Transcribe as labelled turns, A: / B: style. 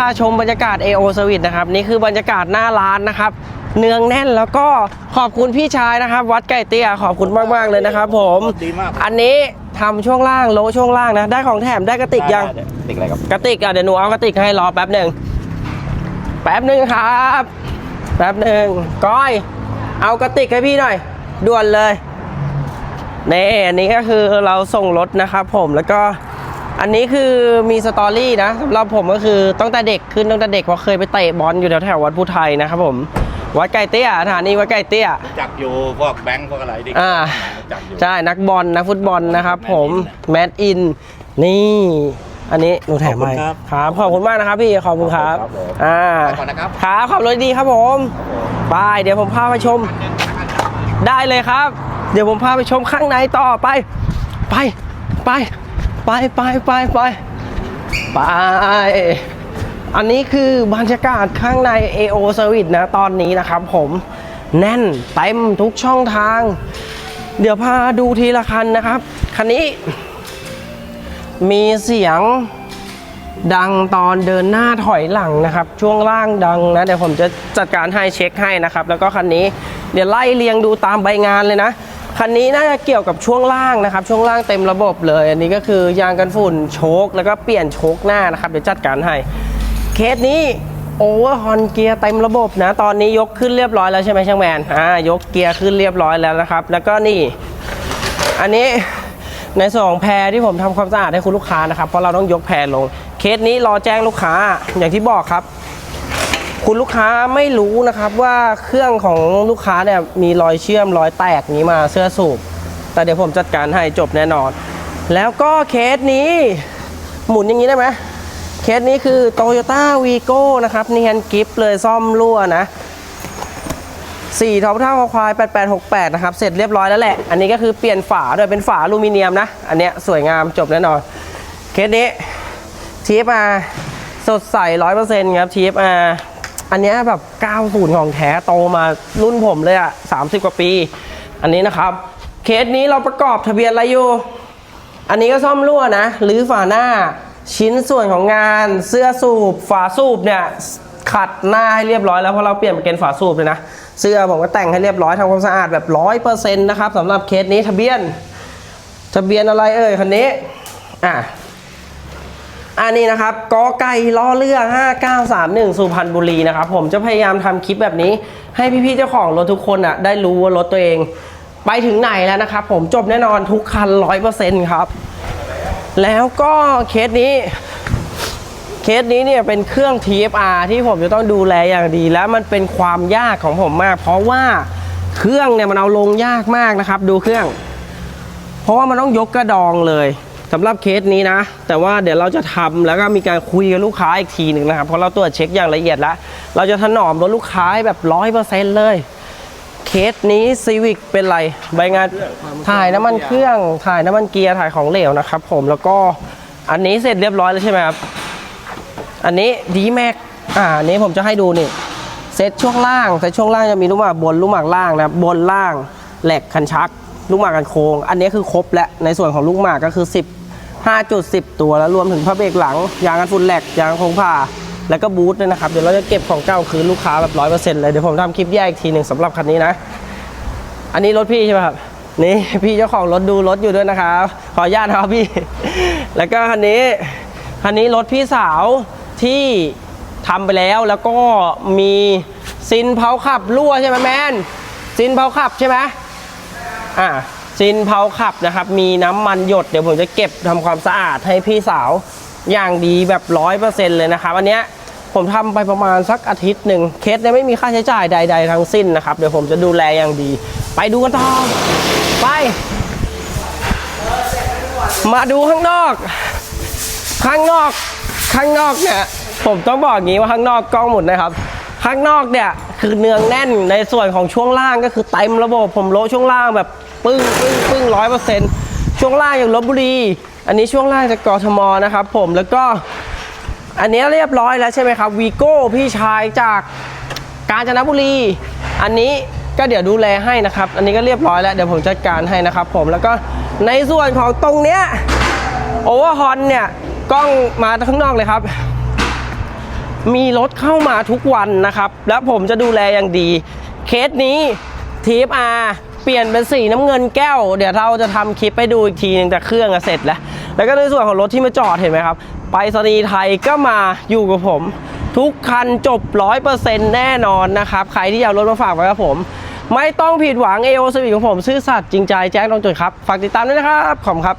A: พาชมบรรยากาศ AO Service นะครับนี่คือบรรยากาศหน้าร้านนะครับ เนืองแน่นแล้วก็ขอบคุณพี่ชายนะครับ วัดไก่เตี้ยขอบคุณมากๆเลยนะครับ ผม
B: ดีมาก
A: อันนี้ทำช่วงล่างโลช่วงล่างนะได้ของแถมได้กระติกยัง
B: ได้ติกอะไรครับ
A: กระติกอะเดี๋ยวหนูเอากระติกให้รอแป๊บหนึ่งแป๊บหนึ่งครับ แป๊บหนึ่งก้อย เอากระติกให้พี่หน่อย ด่วนเลยนี่อันนี้ก็คือเราส่งรถนะครับ ผมแล้วก็ อันนี้คือมีสตอรี่นะสำหรับผมก็คือตั้งแต่เด็กขึ้นตั้งแต่เด็กเพราะเคยไปเตะบอลอยู่แถวแถวๆวัดพุไทยนะครับผมวัดไก่เตี้ยสถานีวัดไก่เตี้ย
B: จักอยู่พวกแบงค์พวกอะไรดิ
A: อ่า
B: จักอยู่
A: ใช่นักบอลนักฟุตบอลนะครับผมแมดอินนี่อันนี้หนูแถมให้
B: ขอบคุณครับ
A: ครับขอบคุณมากนะครับพี่ขอบคุณครับ
B: ขอบคุณครับผม
A: อ่า
B: ไปก่อนนะครับ
A: ครับขับรถดีครับผมไปเดี๋ยวผมพาไปชม ได้เลยครับ เดี๋ยวผมพาไปชมข้างในต่อไป ไปไป ไปไปไปไปไป อันนี้คือบรรยากาศข้างใน AO Service นะตอนนี้นะครับผมแน่นเต็มทุกช่องทาง เดี๋ยวพาดูทีละคันนะครับ คันนี้ มีเสียงดังตอนเดินหน้าถอยหลังนะครับ ช่วงล่างดังนะเดี๋ยวผมจะจัดการให้เช็คให้นะครับ แล้วก็คันนี้เดี๋ยวไล่เรียงดูตามใบงานเลยนะ คันนี้น่าจะเกี่ยวกับช่วงล่างนะครับ ช่วงล่างเต็มระบบเลย อันนี้ก็คือยางกันฝุ่นโชคแล้วก็เปลี่ยนโชคหน้านะครับเดี๋ยวจัดการให้ เคสนี้โอเวอร์ฮอนเกียร์เต็มระบบนะ ตอนนี้ยกขึ้นเรียบร้อยแล้วใช่ไหมช่างแมนอ่ายกเกียร์ขึ้นเรียบร้อยแล้วนะครับ แล้วก็นี่ อันนี้ในส่วนของแพรที่ผมทำความสะอาดให้คุณลูกค้านะครับเพราะเราต้องยกแพรลง เคสนี้รอแจ้งลูกค้าอย่างที่บอกครับ คุณลูกค้าไม่รู้นะครับว่าเครื่องของลูกค้าเนี่ยมีรอยเชื่อมรอยแตกนี้มาเสื้อสูบ แต่เดี๋ยวผมจัดการให้จบแน่นอน แล้วก็เคสนี้หมุนอย่างนี้ได้ไหมเคสนี้คือ Toyota Vigo นะครับเนียนกิฟเลยซ่อมรั่วนะ4ท็อปเท่าควาย8868 นะครับ เสร็จเรียบร้อยแล้วแหละ อันนี้ก็คือเปลี่ยนฝาด้วยเป็นฝาอลูมิเนียมนะ อันเนี้ยสวยงามจบแน่นอน เคสนี้ TFR สดใส100%ครับ TFR อันเนี้ยแบบ 90 ของแท้โตมารุ่นผมเลยอะ30 กว่าปี อันนี้นะครับ เคสนี้เราประกอบทะเบียนอะไรอยู่ อันนี้ก็ซ่อมรั่วนะ หรือฝาหน้า ชิ้นส่วนของงานเสื้อสูบ ฝาสูบเนี่ยขัดหน้าให้เรียบร้อยแล้วเพราะเราเปลี่ยนเป็นฝาสูบเลยนะ เสื้อผมก็แต่งให้เรียบร้อยทำความสะอาดแบบร้อยเปอร์เซ็นต์นะครับสำหรับเคสนี้ทะเบียน ทะเบียนอะไรเอ่ยคันนี้อะ อันนี้นะครับกอไก่ล้อเรือ 5931 สุพรรณบุรีนะครับ ผมจะพยายามทำคลิปแบบนี้ ให้พี่ๆเจ้าของรถทุกคนอะได้รู้ว่ารถตัวเอง ไปถึงไหนแล้วนะครับ ผมจบแน่นอนทุกคัน 100%ครับ แล้วก็เคสนี้เคสนี้เนี่ยเป็นเครื่อง TFR ที่ผมจะต้องดูแลอย่างดี และมันเป็นความยากของผมมาก เพราะว่าเครื่องเนี่ยมันเอาลงยากมากนะครับ ดูเครื่อง เพราะว่ามันต้องยกกระดองเลย สำหรับเคสนี้นะ แต่ว่าเดี๋ยวเราจะทำแล้วก็มีการคุยกับลูกค้าอีกทีหนึ่งนะครับ เพราะเราตรวจเช็คอย่างละเอียดแล้ว เราจะถนอมรถลูกค้าให้แบบร้อยเปอร์เซ็นต์เลย เคสนี้ซีวิกเป็นไร ใบงานถ่ายน้ำมันเครื่อง ถ่ายน้ำมันเกียร์ ถ่ายของเหลวนะครับผม แล้วก็อันนี้เสร็จเรียบร้อยแล้วใช่ไหมครับ อันนี้ดีแม็กอ่าอันนี้ผมจะให้ดูนี่ เซตช่วงล่าง เซตช่วงล่างจะมีลูกหมากบน ลูกหมากล่างนะครับ บนล่าง แหลกคันชัก ลูกหมากกันโค้ง อันนี้คือครบและในส่วนของลูกหมากก็คือ 10 5.10 ตัวแล้วรวมถึงผ้าเบรกหลัง ยางกันฝุ่นแหลกยางคงผ่า แล้วก็บูทด้วยนะครับ เดี๋ยวเราจะเก็บของเก่าคืนลูกค้าแบบร้อยเปอร์เซ็นต์เลยเดี๋ยวผมทำคลิปแยกอีกทีหนึ่งสำหรับคันนี้นะ อันนี้รถพี่ใช่ไหมครับนี่พี่เจ้าของรถดูรถอยู่ด้วยนะครับ ขออนุญาตครับพี่ แล้วก็คันนี้คันนี้รถพี่สาวที่ทำไปแล้วแล้วก็มีซินเผาขับรั่วใช่ไหมแมนซินเผาขับใช่ไหมอ่า ซินเผาขับนะครับ มีน้ำมันหยดเดี๋ยวผมจะเก็บทำความสะอาดให้พี่สาวอย่างดีแบบร้อยเปอร์เซ็นต์เลยนะครับ อันเนี้ยผมทำไปประมาณสักอาทิตย์หนึ่งเคสเนี่ยไม่มีค่าใช้จ่ายใด ๆ ทั้งสิ้นนะครับ เดี๋ยวผมจะดูแลอย่างดี ไปดูกันต่อไป มาดูข้างนอก ข้างนอก ข้างนอกเนี่ยผมต้องบอกงี้ว่าข้างนอกกล้องหมดนะครับ ข้างนอกเนี่ยคือเนืองแน่นในส่วนของช่วงล่างก็คือเต็มระบบผมโลช่วงล่างแบบ ปึ้งปึ้งปึ้งร้อยเปอร์เซ็นต์ช่วงล่างอย่างลบบุรี อันนี้ช่วงล่างจากกทมนะครับผมแล้วก็อันนี้เรียบร้อยแล้วใช่ไหมครับวีโก้พี่ชายจากกาญจนบุรี อันนี้ก็เดี๋ยวดูแลให้นะครับ อันนี้ก็เรียบร้อยแล้วเดี๋ยวผมจัดการให้นะครับ ผมแล้วก็ในส่วนของตรงเนี้ยโอเวอร์ฮอนเนี่ยกล้องมาข้างนอกเลยครับ มีรถเข้ามาทุกวันนะครับ แล้วผมจะดูแลอย่างดี เคสนี้ทีฟอา เปลี่ยนเป็นสีน้ำเงินแก้ว เดี๋ยวเราจะทำคลิปไปดูอีกทีนึงแต่เครื่องอะเสร็จแล้ว แล้วก็ในส่วนของรถที่มาจอดเห็นไหมครับ ไปสนีไทยก็มาอยู่กับผม ทุกคันจบ100%แน่นอนนะครับ ใครที่อยากรถมาฝากไว้กับผม ไม่ต้องผิดหวังเอโอสวิของผม ซื่อสัตย์จริงใจแจ้งตรงจุดครับ ฝากติดตามด้วยนะครับ ขอบคุณครับ